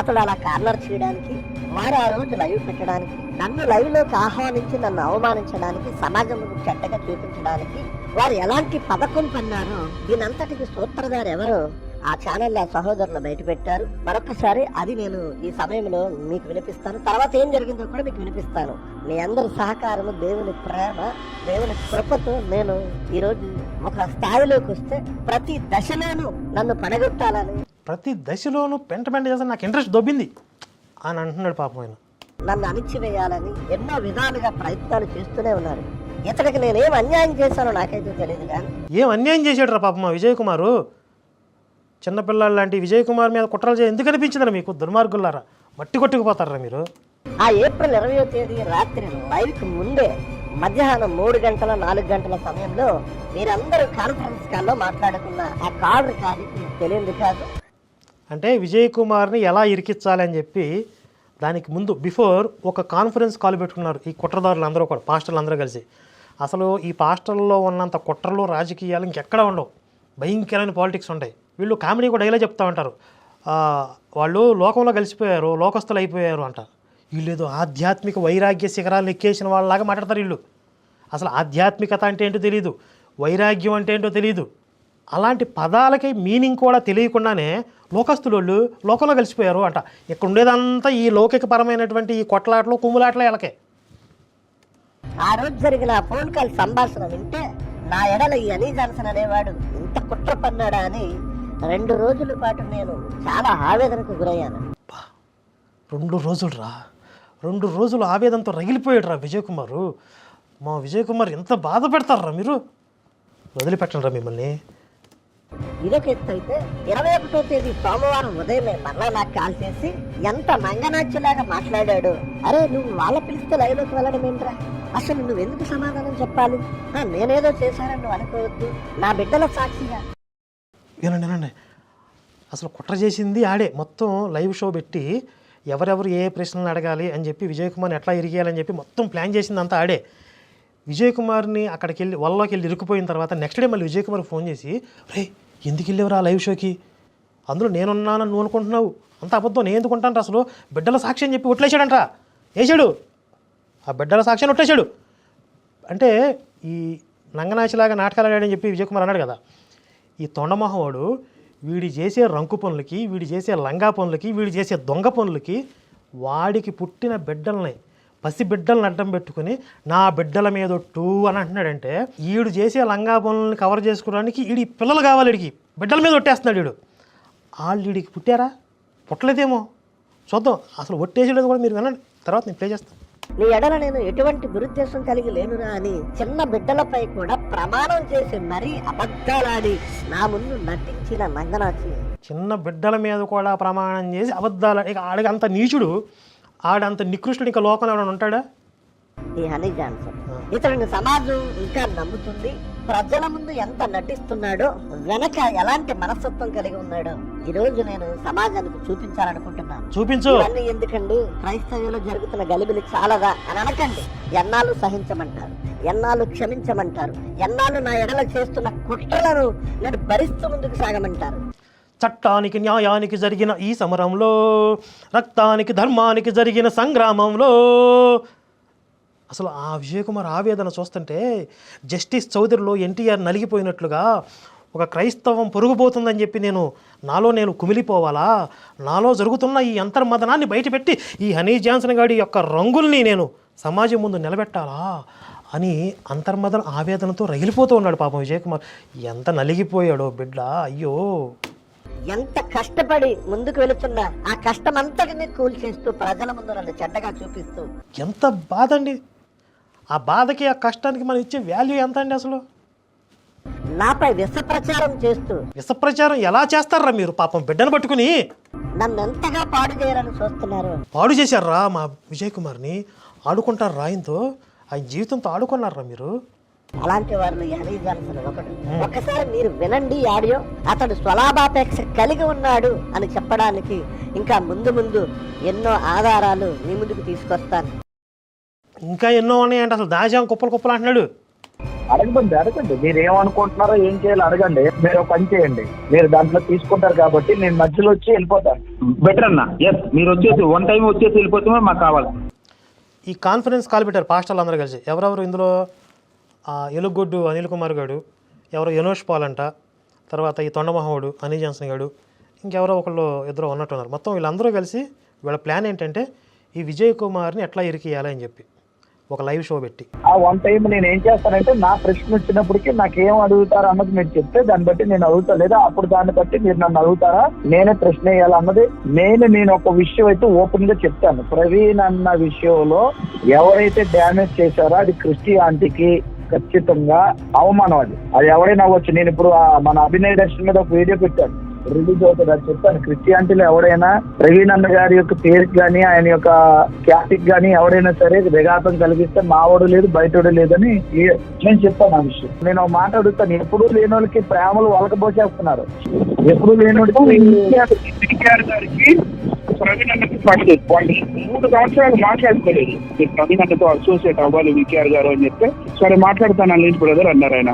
అతడు అలా కార్నర్ చేయడానికి వారు ఆ రోజు లైవ్ పెట్టడానికి నన్ను లైవ్లోకి ఆహ్వానించి నన్ను అవమానించడానికి సమాజం చెడ్డగా చూపించడానికి వారు ఎలాంటి పథకం పన్నారో దీనంతటికి సూత్రధారు ఎవరు ఆ ఛానల్ సహోదరులు బయటపెట్టారు మరొకసారి అది నేను ఈ సమయంలో మీకు వినిపిస్తాను. తర్వాత ఏం జరిగిందో కూడా మీకు వినిపిస్తాను. మీ అందరి సహకారము దేవుని ప్రేమ దేవుని కృపతో నేను ఈరోజు ఒక స్థాయిలోకి వస్తే ప్రతి దశలోనూ నన్ను పడగొట్టాలని ప్రతి దశలోనూ పెంట పెంట చేస్తే నాకు ఇంట్రెస్ట్ దొబ్బింది. అని అంటున్నాడు పాపం ఆయన. నన్ను అణిచివేయాలని ఎన్నో విధాలుగా ప్రయత్నాలు చేస్తూనే ఉన్నారు. ఇతడికి నేనేం అన్యాయం చేశానో నాకైతే తెలియదు కానీ. ఏం అన్యాయం చేశాడు రా పాపం మా విజయ్ కుమారు చిన్నపిల్లలు లాంటి విజయ్ కుమార్ మీద కుట్రలు చేయ ఎందుకు అనిపించిందిరా మీకు దుర్మార్గులారా మట్టి కొట్టుకుపోతారా మీరు? ఆ ఏప్రిల్ ఇరవయో తేదీ రాత్రి లైవ్కి ముందే మధ్యాహ్నం మూడు గంటల నాలుగు గంటల సమయంలో మీరందరూ కాన్ఫరెన్స్ కాల్లో మాట్లాడుకున్న ఆ కాల్ రికార్డింగ్ మీకు తెలియదు కాదు. అంటే విజయ్ కుమార్ని ఎలా ఇరికించాలి అని చెప్పి దానికి ముందు బిఫోర్ ఒక కాన్ఫరెన్స్ కాల్ పెట్టుకున్నారు ఈ కుట్రదారులు అందరూ కూడా పాస్టర్లు అందరూ కలిసి. అసలు ఈ పాస్టర్లలో ఉన్నంత కుట్రలు రాజకీయాలు ఇంకెక్కడ ఉండవు. భయంకరమైన పాలిటిక్స్ ఉంటాయి. వీళ్ళు కామెడీ కూడా డైలాగ్ చెప్తా ఉంటారు. వాళ్ళు లోకంలో కలిసిపోయారు లోకస్తులు అయిపోయారు అంట. వీళ్ళు ఆధ్యాత్మిక వైరాగ్య శిఖరాలు ఎక్కేసిన వాళ్ళలాగా మాట్లాడతారు వీళ్ళు. అసలు ఆధ్యాత్మికత అంటే ఏంటో తెలియదు వైరాగ్యం అంటే ఏంటో తెలియదు అలాంటి పదాలకి మీనింగ్ కూడా తెలియకుండానే లోకస్తులోళ్ళు లోకంలో కలిసిపోయారు అంట. ఇక్కడ ఉండేదంతా ఈ లౌకికపరమైనటువంటి ఈ కొట్లాటలు కుమ్ములాటలు వీళ్ళకే. ఆ రోజు జరిగిన ఫోన్ కాల్ సంభాషణ వింటే నా ఎడల ఈ అనీ జాన్సన్ అనేవాడు ఇంత కుట్ర పన్నాడా అని రెండు రోజుల పాటు నేను చాలా ఆవేదనకు గురయ్యాను. అబ్బా, రెండు రోజులు రా రెండు రోజులు ఆవేదంతో రగిలిపోయాడు రా విజయ్ కుమారు మా విజయ్ కుమార్ ఎంత బాధ పెడతారా మీరు? వదిలిపెట్టండి రా మిమ్మల్ని. ఇదొక ఎత్తు అయితే ఇరవై ఒకటో తేదీ సోమవారం ఉదయమే మరలా నాకు కాల్ చేసి ఎంత మంగనాచ్యులాగా మాట్లాడాడు? అరే నువ్వు వాళ్ళ పిలిస్తే లైవ్లోకి వెళ్ళడం ఏంట్రా? అసలు నువ్వు ఎందుకు సమాధానం చెప్పాలి? నేనేదో చేశానని నువ్వు అనుకోవద్దు. నా బిడ్డల సాక్షిగా. వినండి వినండి. అసలు కుట్ర చేసింది ఆడే. మొత్తం లైవ్ షో పెట్టి ఎవరెవరు ఏ ప్రశ్నలు అడగాలి అని చెప్పి విజయ్ కుమార్ని ఎట్లా ఇరిగేయాలని చెప్పి మొత్తం ప్లాన్ చేసింది అంతా ఆడే. విజయ్ కుమార్ని అక్కడికి వెళ్ళి వల్లలోకి వెళ్ళి ఇరుక్కుపోయిన తర్వాత నెక్స్ట్ డే మళ్ళీ విజయ్ కుమార్ ఫోన్ చేసి రే ఎందుకు వెళ్ళేవరా లైవ్ షోకి అందులో నేనున్నానని నువ్వు అనుకుంటున్నావు. అంత అబద్ధం నేను ఎందుకుంటాను అసలు? బిడ్డల సాక్షి అని చెప్పి ఒట్లేసాడంట వేసాడు ఆ బిడ్డల సాక్షిని ఒట్టేశాడు అంటే ఈ నంగనాచిలాగా నాటకాలు ఆడాడని చెప్పి విజయ్ కుమార్ అన్నాడు కదా. ఈ తొండమొహవాడు వీడి చేసే రంకు పనులకి వీడు చేసే లంగా పనులకి వీడి చేసే దొంగ పనులకి వాడికి పుట్టిన బిడ్డల్ని పసి బిడ్డలను అడ్డం పెట్టుకుని నా బిడ్డల మీద టూ అని అంటున్నాడంటే ఈడు చేసే లంగా పనులని కవర్ చేసుకోవడానికి ఈడి పిల్లలు కావాలి వీడికి బిడ్డల మీద ఒట్టేస్తున్నాడు వీడు వాళ్ళు వీడికి పుట్టారా? పుట్టలేదేమో. చూద్దాం. అసలు ఒట్టేసేది కూడా మీరు వినండి. తర్వాత నేను ప్లే చేస్తాను. నీ ఎడల నేను ఎటువంటి దురుద్దేశం కలిగి లేనురా అని చిన్న బిడ్డలపై కూడా ప్రమాణం చేసి మరీ అబద్ధాలాడి నా ముందు నటించిన నంగనాచి చిన్న బిడ్డల మీద కూడా ప్రమాణం చేసి అబద్ధాలు ఇక ఆడికి అంత నీచుడు. ఆడంత నికృష్టుడు ఇంకా లోకంలో ఎవరైనా ఉంటాడా? ఈ హనీ జాన్సన్ ఇతడిని సమాజం ఇంకా నమ్ముతుంది. ప్రజల ముందు ఎంత నటిస్తున్నాడో వెనక ఎలాంటి మనస్తత్వం కలిగి ఉన్నాడో ఈ రోజు నేను సమాజానికి చూపించాలనుకుంటున్నాను. చూపించు. ఇవన్నీ ఎందుకండి? క్రైస్తవ్యంలో జరుగుతున్న గలిబిలి చాలదా అని అనకండి. ఎన్నాళ్ళు సహించమంటారు ఎన్నాళ్ళు క్షమించమంటారు ఎన్నాళ్ళు నా ఎడల చేస్తున్న కుట్రలను నేను భరిస్తూ ముందుకు సాగమంటారు. చట్టానికి న్యాయానికి జరిగిన ఈ సమరంలో రక్తానికి ధర్మానికి జరిగిన సంగ్రామంలో అసలు ఆ విజయ్ కుమార్ ఆవేదన చూస్తుంటే జస్టిస్ చౌదరిలో ఎన్టీఆర్ నలిగిపోయినట్లుగా ఒక క్రైస్తవం పొరుగుపోతుందని చెప్పి నేను నాలో నేను కుమిలిపోవాలా? నాలో జరుగుతున్న ఈ అంతర్మదనాన్ని బయటపెట్టి ఈ హనీ జాన్సన్ గాడి యొక్క రంగుల్ని నేను సమాజం ముందు నిలబెట్టాలా? అని అంతర్మదన ఆవేదనతో రగిలిపోతూ ఉన్నాడు పాపం విజయ్ కుమార్ ఎంత నలిగిపోయాడో బిడ్డ అయ్యో! ఎంత కష్టపడి ముందుకు వెళుతున్నా ఆ కష్టం అంతటిని కూల్చేస్తూ ప్రజల ముందు నన్ను చెడ్డగా చూపిస్తూ. ఎంత బాధ అండి ఆ బాధకి ఆ కష్టానికి మనం ఇచ్చే వాల్యూ ఎంత అండి అసలు? నాపై విష ప్రచారం చేస్తూ. విష ప్రచారం ఎలా చేస్తారా మీరు? పాపం బిడ్డను పట్టుకుని. నన్ను ఎంతగా పాడు చేయాలని చూస్తున్నారు. పాడు చేశారా మా విజయ్ కుమార్ని? ఆడుకుంటారు రాయంతో ఆయన జీవితంతో ఆడుకున్నారా మీరు? అలాంటి వారిని జాన్సన్ ఒకడు. ఒకసారి మీరు వినండి ఆడియో. అతడు స్వలాభాపేక్ష కలిగి ఉన్నాడు అని చెప్పడానికి ఇంకా ముందు ముందు ఎన్నో ఆధారాలు మీ ముందుకు తీసుకొస్తాను. ఇంకా ఎన్నో ఉన్నాయంటే అసలు. దాజాం కుప్పలు కుప్పలు అంటున్నాడు. అడగండి అడగండి. మీరు ఏమనుకుంటున్నారో ఏం చేయాలో అడగండి. మీరు పని చేయండి. మీరు దాంట్లో తీసుకుంటారు కాబట్టి నేను మధ్యలో వచ్చి వెళ్ళిపోతాను. బెటర్ అన్న? ఎస్ మీరు వచ్చేసి వన్ టైం వచ్చేసి వెళ్ళిపోతే మాకు కావాలి. ఈ కాన్ఫరెన్స్ కాల్ పెట్టారు పాస్టర్లు అందరూ కలిసి. ఎవరెవరు ఇందులో? ఎలుగొడ్డు అనిల్ కుమార్ గారు ఎవరో యనోష్ పాల్ అంట తర్వాత ఈ తొండమహోడు అనిల్ జాన్సన్ గారు ఇంకెవరో ఒకళ్ళు ఇద్దరు ఉన్నట్టున్నారు. మొత్తం వీళ్ళందరూ కలిసి వీళ్ళ ప్లాన్ ఏంటంటే ఈ విజయ్ కుమార్ని ఎట్లా ఇరికియాలి అని చెప్పి ఒక లైవ్ షో పెట్టి. ఆ వన్ టైం నేను ఏం చేస్తానంటే నా ప్రశ్న వచ్చినప్పటికీ నాకేం అడుగుతారు అన్నది మీరు చెప్తే దాన్ని బట్టి నేను అడుగుతా లేదా అప్పుడు దాన్ని బట్టి మీరు నన్ను అడుగుతారా? నేనే ప్రశ్న వేయాలన్నది నేను నేను ఒక విషయం అయితే ఓపెన్గా చెప్తాను. ప్రవీణ్ అన్న విషయంలో ఎవరైతే డ్యామేజ్ చేశారో అది క్రిస్టియానిటీకి ఖచ్చితంగా అవమానం అది. అది ఎవరైనా అవ్వచ్చు. నేను ఇప్పుడు మన అభినయ దర్శన్ మీద ఒక వీడియో పెట్టాను. రిలీజ్ అవుతుంది అని చెప్పాను. క్రిస్టియానిటీలో ఎవడైనా రవీనంద గారి యొక్క పేరుకి కానీ ఆయన యొక్క క్యాస్టిక్ కానీ ఎవడైనా సరే విఘాతం కలిగిస్తే మావాడు లేదు బయటోడు లేదని నేను చెప్తాను ఆ విషయం. నేను మాట అడుగుతాను. ఎప్పుడూ లేని వాళ్ళకి ప్రేమలు వలకపోసేస్తున్నారు ఎప్పుడు లేనోడికి ప్రవీణ్ అన్నకి పడదు వాళ్ళు మూడు సంవత్సరాలు మాట్లాడుకోలేదు. మీరు ప్రవీణ్ అన్నతో అసోసియేట్ అవ్వాలి వికేఆర్ గారు అని చెప్తే సరే మాట్లాడతాను అన్నింటి బ్రదర్ అన్నారు ఆయన.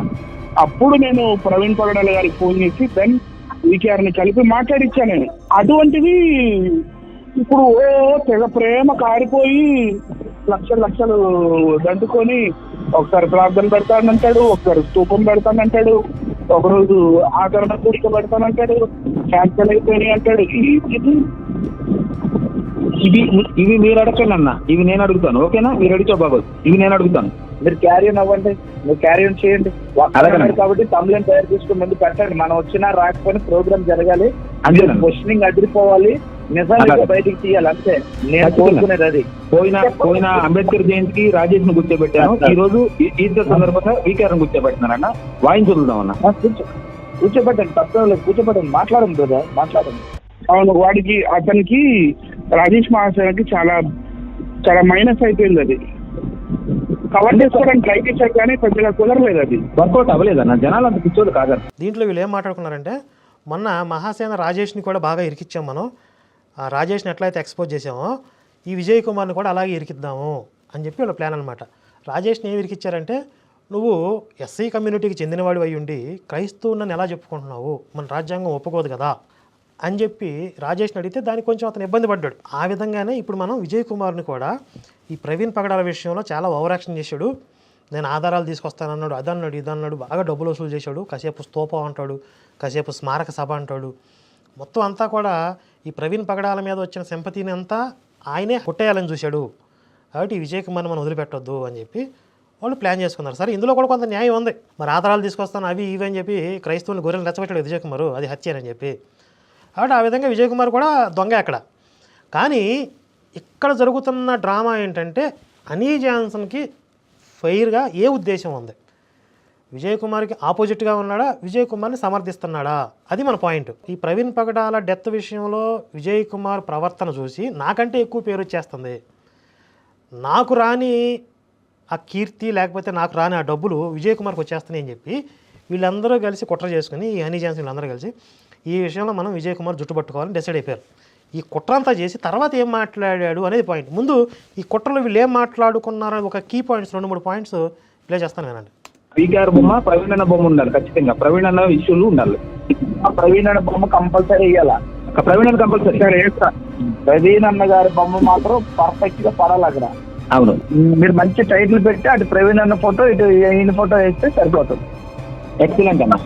అప్పుడు నేను ప్రవీణ్ పగడాల గారికి ఫోన్ చేసి దెన్ వికేఆర్ని కలిపి మాట్లాడిచ్చాను నేను. అటువంటివి ఇప్పుడు ఓ తెగ ప్రేమ కారిపోయి లక్షలు లక్షలు దండుకొని ఒకసారి ప్రార్థన పెడతానంటాడు ఒకసారి స్తూపం పెడతానంటాడు ఒకరోజు ఆదరణ కూడిక పెడతానంటాడు క్యాన్సల్ అయిపోయినాయి అంటాడు. ఇది ఇవి ఇవి మీరు అడగండి అన్న. ఇవి నేను అడుగుతాను. ఓకేనా? మీరు అడిగితే బాగోదు ఇవి నేను అడుగుతాను. మీరు క్యారీ అవ్వండి. మీరు క్యారీ చేయండి. కాబట్టి తమ్ములను తయారు చేసుకుని ముందు పెట్టండి. మనం వచ్చినా రాకపోయినా ప్రోగ్రామ్ జరగాలి. క్వశ్చనింగ్ అదిరిపోవాలి. నిజాలు. బయటికి తీయాలి అంతే. నేను. కోరుకునేది అది. పోయిన పోయిన అంబేద్కర్ జయంతికి రాజేష్ను కూర్చోబెట్టాను ఈ రోజు ఈ- ఈద్ సందర్భంగా వీకేఆర్ కూర్చోబెట్టినారన్న వాయిన్ చదువుదాం అన్న. కూర్చోబెట్టండి తప్పలేదు లేదు. కూర్చోబెట్టండి. మాట్లాడండి బ్రదర్ మాట్లాడండి. అవును వాడికి అతనికి రాజేష్ మహాశయకి చాలా చాలా మైనస్ అయిపోయింది అది. కవర్ చేసుకోవడానికి ట్రై చేశారు కానీ పెద్దగా కుదరలేదు అది. వర్కౌట్ అవ్వలేదన్న. జనాలు అంత పిచ్చోళ్ళు కాదన్న. దీంట్లో వీళ్ళు ఏం మాట్లాడుకున్నారంటే మొన్న మహాసేన రాజేష్ని కూడా బాగా ఇరికిచ్చాం మనం. రాజేష్ని ఎట్లయితే ఎక్స్పోజ్ చేసామో ఈ విజయ్ కుమార్ని కూడా అలాగే ఇరికిద్దాము అని చెప్పి వాళ్ళ ప్లాన్ అనమాట రాజేష్ని ఏమి ఇరికిచ్చారంటే నువ్వు ఎస్సీ కమ్యూనిటీకి చెందినవాడు అయి ఉండి క్రైస్తవుని ఎలా చెప్పుకుంటున్నావు? మన రాజ్యాంగం ఒప్పుకోదు కదా? అని చెప్పి రాజేష్ని అడిగితే దానికి కొంచెం అతను ఇబ్బంది పడ్డాడు. ఆ విధంగానే ఇప్పుడు మనం విజయ్ కుమార్ని కూడా ఈ ప్రవీణ్ పగడాల విషయంలో చాలా ఓవర్ యాక్షన్ చేశాడు. నేను ఆధారాలు తీసుకొస్తానన్నాడు అదన్నాడు ఇదన్నాడు బాగా డబ్బులు వసూలు చేశాడు. కాసేపు స్తూపం అంటాడు కాసేపు స్మారక సభ అంటాడు. మొత్తం అంతా కూడా ఈ ప్రవీణ్ పగడాల మీద వచ్చిన సింపతిని అంతా ఆయనే కొట్టేయాలని చూశాడు. కాబట్టి ఈ విజయ్ కుమార్ని మనం వదిలిపెట్టొద్దు అని చెప్పి వాళ్ళు ప్లాన్ చేసుకున్నారు. సరే ఇందులో కూడా కొంత న్యాయం ఉంది. మరి ఆధారాలు తీసుకొస్తాను అవి ఇవి అని చెప్పి క్రైస్తవులు గొర్రెలు రెచ్చబెట్టాడు విజయ్ కుమార్ అది హత్యనని చెప్పి. కాబట్టి ఆ విధంగా విజయ్ కుమార్ కూడా దొంగ అక్కడ. కానీ ఇక్కడ జరుగుతున్న డ్రామా ఏంటంటే అనీ జాన్సన్కి ఫైర్గా ఏ ఉద్దేశం ఉంది? విజయ్ కుమార్కి ఆపోజిట్గా ఉన్నాడా? విజయ్ కుమార్ని సమర్థిస్తున్నాడా? అది మన పాయింట్. ఈ ప్రవీణ్ పగడాల డెత్ విషయంలో విజయ్ కుమార్ ప్రవర్తన చూసి నాకంటే ఎక్కువ పేరు వచ్చేస్తుంది. నాకు రాని ఆ కీర్తి లేకపోతే నాకు రాని ఆ డబ్బులు విజయ్ కుమార్కి వచ్చేస్తున్నాయి అని చెప్పి వీళ్ళందరూ కలిసి కుట్ర చేసుకుని ఈ హనీ జాన్సన్ వీళ్ళందరూ కలిసి ఈ విషయంలో మనం విజయ్ కుమార్ జుట్టు పట్టుకోవాలని డిసైడ్ అయిపోయారు. ఈ కుట్ర అంతా చేసి తర్వాత ఏం మాట్లాడాడు అనేది పాయింట్. ముందు ఈ కుట్రలో వీళ్ళు ఏం మాట్లాడుకున్నారో ఒక కీ పాయింట్స్ రెండు మూడు పాయింట్స్ ప్లే చేస్తాను వినండి. వీకేఆర్ బొమ్మ ప్రవీణ్ అన్న బొమ్మ ఉండాలి ఖచ్చితంగా. ప్రవీణ్ అన్న ఇష్యూలు ఉండాలి. ఆ ప్రవీణ్ అన్న బొమ్మ కంపల్సరీ వేయాలా? ప్రవీణ్ అన్న కంపల్సరీ సరే వేస్తా ప్రవీణ్ అన్న గారి బొమ్మ మాత్రం పర్ఫెక్ట్గా పడాలి అక్కడ. అవును. మీరు మంచి టైటిల్ పెట్టి అటు ప్రవీణ్ అన్న ఫోటో ఇటు ఈయన ఫోటో వేస్తే సరిపోతుంది. ఎక్సలెంట్ అన్న.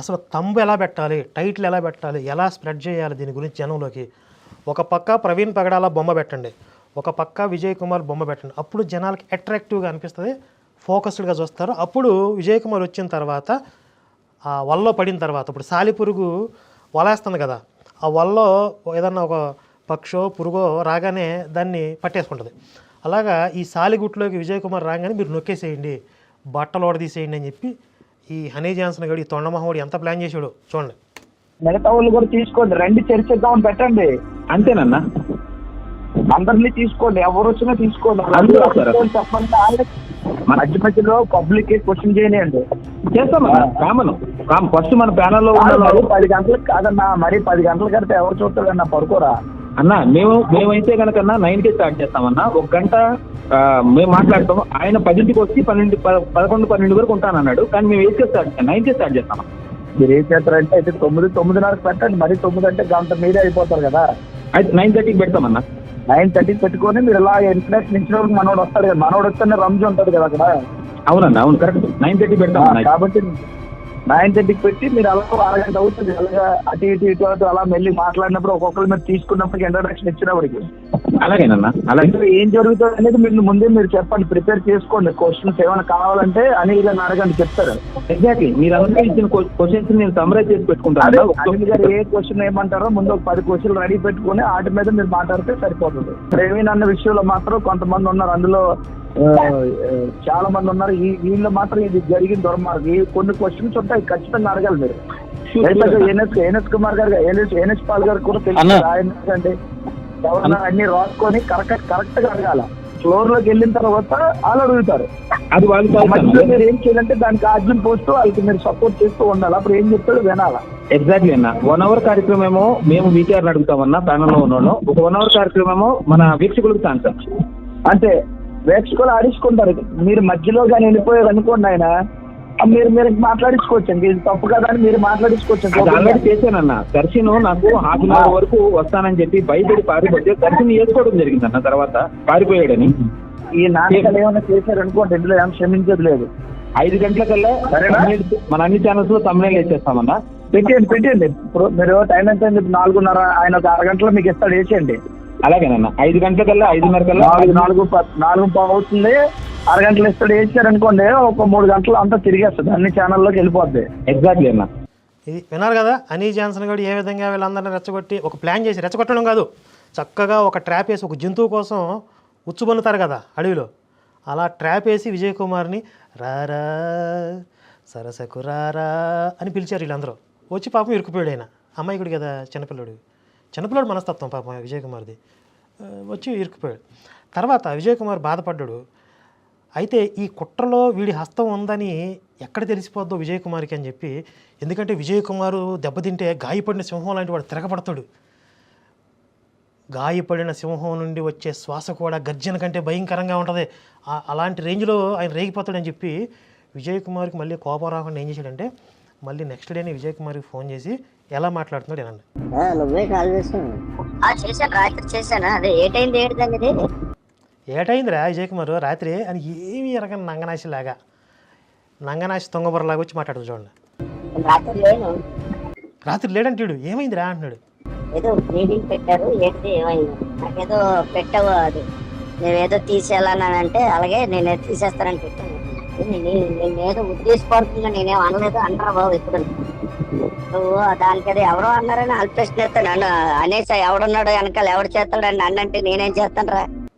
అసలు తంబు ఎలా పెట్టాలి టైటిల్ ఎలా పెట్టాలి ఎలా స్ప్రెడ్ చేయాలి దీని గురించి జనంలోకి? ఒక పక్క ప్రవీణ్ పగడాల బొమ్మ పెట్టండి ఒక పక్క విజయ్ కుమార్ బొమ్మ పెట్టండి. అప్పుడు జనాలకి అట్రాక్టివ్గా అనిపిస్తుంది ఫోకస్డ్గా చూస్తారు. అప్పుడు విజయ్ కుమార్ వచ్చిన తర్వాత ఆ వల్లో పడిన తర్వాత ఇప్పుడు సాలిపురుగు వలేస్తుంది కదా ఆ వల్లో ఏదన్నా ఒక పక్షో పురుగో రాగానే దాన్ని పట్టేసుకుంటుంది. అలాగా ఈ సాలిగుట్లోకి విజయ్ కుమార్ రాగానే మీరు నొక్కేసేయండి బట్టలు ఓడదీసేయండి అని చెప్పి ఈ హనీ జాన్సన్ గడి ఈ తొండమహోడి ఎంత ప్లాన్ చేశాడు చూడండి. మిగతా వాళ్ళు కూడా తీసుకోండి రండి చర్చిద్దామని పెట్టండి. అంతేనన్నా? అందరినీ తీసుకోండి ఎవరు వచ్చినా తీసుకోండి. చెప్పండి. మధ్య మధ్యలో పబ్లిక్ క్వశ్చన్ చేయనియండి. చేస్తామన్నా కామన్ కామ్ ఫస్ట్ మన ప్యానల్లో ఉన్న మరి వాళ్ళు పది గంటలకు కాదన్నా మరి పది గంటలు కడితే ఎవరు చూస్తాడన్నా పడుకోరా? అన్న మేము మేమైతే కనుక నైన్కి స్టార్ట్ చేస్తామన్నా. ఒక గంట మేము మాట్లాడతాం ఆయన పదింటికి వచ్చి పన్నెండు పదకొండు పన్నెండు వరకు ఉంటానన్నాడు కానీ మేము కి స్టార్ట్ నైన్కి స్టార్ట్ చేస్తాం మీరు ఏం చేస్తారంటే అయితే తొమ్మిది తొమ్మిదిన్నరకు పెట్టండి. మరి తొమ్మిది అంటే గంట మీరే అయిపోతారు కదా. అయితే నైన్ థర్టీకి పెడతామన్నా. నైన్ థర్టీకి పెట్టుకొని మీరు ఇలా ఇంటర్నెట్ నుంచి మనోడు వస్తాడు కదా మనోడు వస్తేనే రంజు ఉంటుంది కదా అక్కడ. అవునన్నా అవును కరెక్ట్. నైన్ థర్టీ పెడతామన్నా కాబట్టి నైన్ థర్టీకి పెట్టి మీరు అలా అరగంట అవుతుంది. అలాగా అటు ఇటు ఇటు అటు అలా మెల్లి మాట్లాడినప్పుడు ఒక్కొక్కరు మీరు తీసుకున్నప్పటికి ఇంట్రడక్షన్ ఇచ్చినప్పటికి. అలాగేనన్నా? అలాగే ఏం జరుగుతుంది అనేది మీరు ముందే మీరు చెప్పండి. ప్రిపేర్ చేసుకోండి. క్వశ్చన్స్ ఏమైనా కావాలంటే అనిల్ గారిని అడగండి చెప్తారు. ఎగ్జాక్ట్లీ మీరు అందరూ ఇచ్చిన క్వశ్చన్స్ నేను సమ్మరైజ్ చేసి పెట్టుకుంటాను. ఏ క్వశ్చన్ ఏమంటారో ముందు ఒక పది క్వశ్చన్లు రెడీ పెట్టుకొని వాటి మీద మీరు మాట్లాడితే సరిపోతుంది. ప్రవీణ్ అన్న విషయంలో మాత్రం కొంతమంది ఉన్నారు. అందులో చాలా మంది ఉన్నారు. ఈ వీళ్ళు మాత్రం ఇది జరిగిన దుర్మార్గం. ఈ కొన్ని క్వశ్చన్స్ ఉంటాయి ఖచ్చితంగా అడగాలి మీరు. ఎన్ఎస్ ఎన్ఎస్ కుమార్ గారు ఎన్ఎస్ ఎన్ఎస్ పాల్ గారు కూడా అన్న. తెలుసు ఆయన అంటే ఎవరన్నా అన్ని. రాసుకొని కరెక్ట్ కరెక్ట్గా అడగాల. ఫ్లోర్లోకి వెళ్ళిన తర్వాత వాళ్ళు అడుగుతారు. అది వాళ్ళు మీరు ఏం చేయాలంటే దానికి ఆర్జున్ పోస్తూ వాళ్ళకి మీరు సపోర్ట్ చేస్తూ ఉండాలి. అప్పుడు ఏం చెప్తాడు వినాలా. ఎగ్జాక్ట్లీ అన్న. వన్ అవర్ కార్యక్రమేమో మేము వీటీఆర్ అడుగుతామన్నా ప్యానల్లో ఉన్నాను. ఒక వన్ అవర్ కార్యక్రమేమో మన వీక్షకులకు ఛాన్స్ అంటే వేక్షకులు ఆడించుకుంటారు. మీరు మధ్యలో కానీ వెళ్ళిపోయారు అనుకోండి ఆయన మీరు మీరు మాట్లాడించుకోవచ్చు అండి ఇది తప్పు కదా అని మీరు మాట్లాడించుకోవచ్చు ఆల్రెడీ. చేశానన్న. దర్శనం నాకు హాఫ్ అన్ అవర్ వరకు వస్తానని చెప్పి భయపడి పారిపోతే దర్శనం వేసుకోవడం జరిగిందన్న తర్వాత పారిపోయాడని. ఈ నాటకాలు ఏమైనా చేశారు అనుకోండి ఇందులో ఏం క్షమించేది లేదు. ఐదు గంటలకల్లా మన అన్ని ఛానల్స్లో తమిళ వేసేస్తామన్నా. పెట్టేయండి ఇప్పుడు మీరు టైం ఎంత నాలుగున్నర ఆయన ఒక అరగంటలో మీకు ఇస్తాడు వేసేయండి. అలాగేనన్న. ఐదు గంటలకల్లా ఐదున్నర కల్లా నాలుగు నాలుగు ప- నాలుగు పావు అవుతుంది. అరగంటలు ఇస్తాడు వేసారు అనుకోండి ఒక మూడు గంటలు అంతా తిరిగేస్తుంది. అన్ని ఛానల్లోకి వెళ్ళిపోద్ది. ఎగ్జాక్ట్లీ అన్న. ఇది విన్నారు కదా అనీ జాన్సన్ గడు ఏ విధంగా వీళ్ళందరినీ రెచ్చగొట్టి ఒక ప్లాన్ చేసి రెచ్చగొట్టడం కాదు. చక్కగా ఒక ట్రాప్ వేసి ఒక జంతువు కోసం ఉచ్చుబన్నుతారు కదా అడవిలో. అలా ట్రాప్ వేసి విజయ్ కుమార్ని రారా సరసకు రారా అని పిలిచారు వీళ్ళందరూ. వచ్చి పాపం ఇరుక్కుపోయాడు ఆయన. అమ్మాయికుడు కదా చిన్నపిల్లడు. చిన్నపిల్లడు మనస్తత్వం పాపం విజయ్ కుమార్ది వచ్చి ఇరుక్కుపోయాడు. తర్వాత విజయ్ కుమార్ బాధపడ్డాడు. అయితే ఈ కుట్రలో వీడి హస్తం ఉందని ఎక్కడ తెలిసిపోద్దో విజయ్ కుమార్కి అని చెప్పి ఎందుకంటే విజయ్ కుమారు దెబ్బతింటే గాయపడిన సింహం లాంటి వాడు తిరగబడతాడు. గాయపడిన సింహం నుండి వచ్చే శ్వాస కూడా గర్జన కంటే భయంకరంగా ఉంటుంది. అలాంటి రేంజ్లో ఆయన రేగిపోతాడని చెప్పి విజయ్ కుమార్కి మళ్ళీ కోపం రాకుండా ఏం చేశాడంటే మళ్ళీ నెక్స్ట్ డేనే విజయ్ కుమార్కి ఫోన్ చేసి ఎలా మాట్లాడుతున్నాడు వినండి. నువ్వే కాల్ చేశాను రాత్రి చేశాను? అదే ఏటైంది ఏడుదండి ఇది ఏటైందిరా విజయ్ కుమార్ రాత్రి అని ఏమీ ఎరగని నంగనాశిలాగా నంగనాశి తొంగబుర్రలాగా వచ్చి మాట్లాడుతూ చూడండి. రాత్రి లేను. రాత్రి లేడంటాడు ఏమైందిరా అంటున్నాడు. ఏదో మీటింగ్ పెట్టారు ఏంటిది ఏమైంది? నాకేదో పెట్టావు అది. నేనేదో తీసేయాలన్నానంటే అలాగే నేను తీసేస్తానని పెట్టాను నేను నేనేదో ఉద్దేశపూర్వకంగా నేనేం అనలేదు అనరా బాబు ఇప్పుడు. నువ్వు దానికి అది ఎవరో అన్నారని అల్పేషన్ నన్ను అనేసి ఎవడున్నాడో వెనకాల ఎవడు చేస్తాడు నన్ను నన్నంటే నేనేం చేస్తాను రా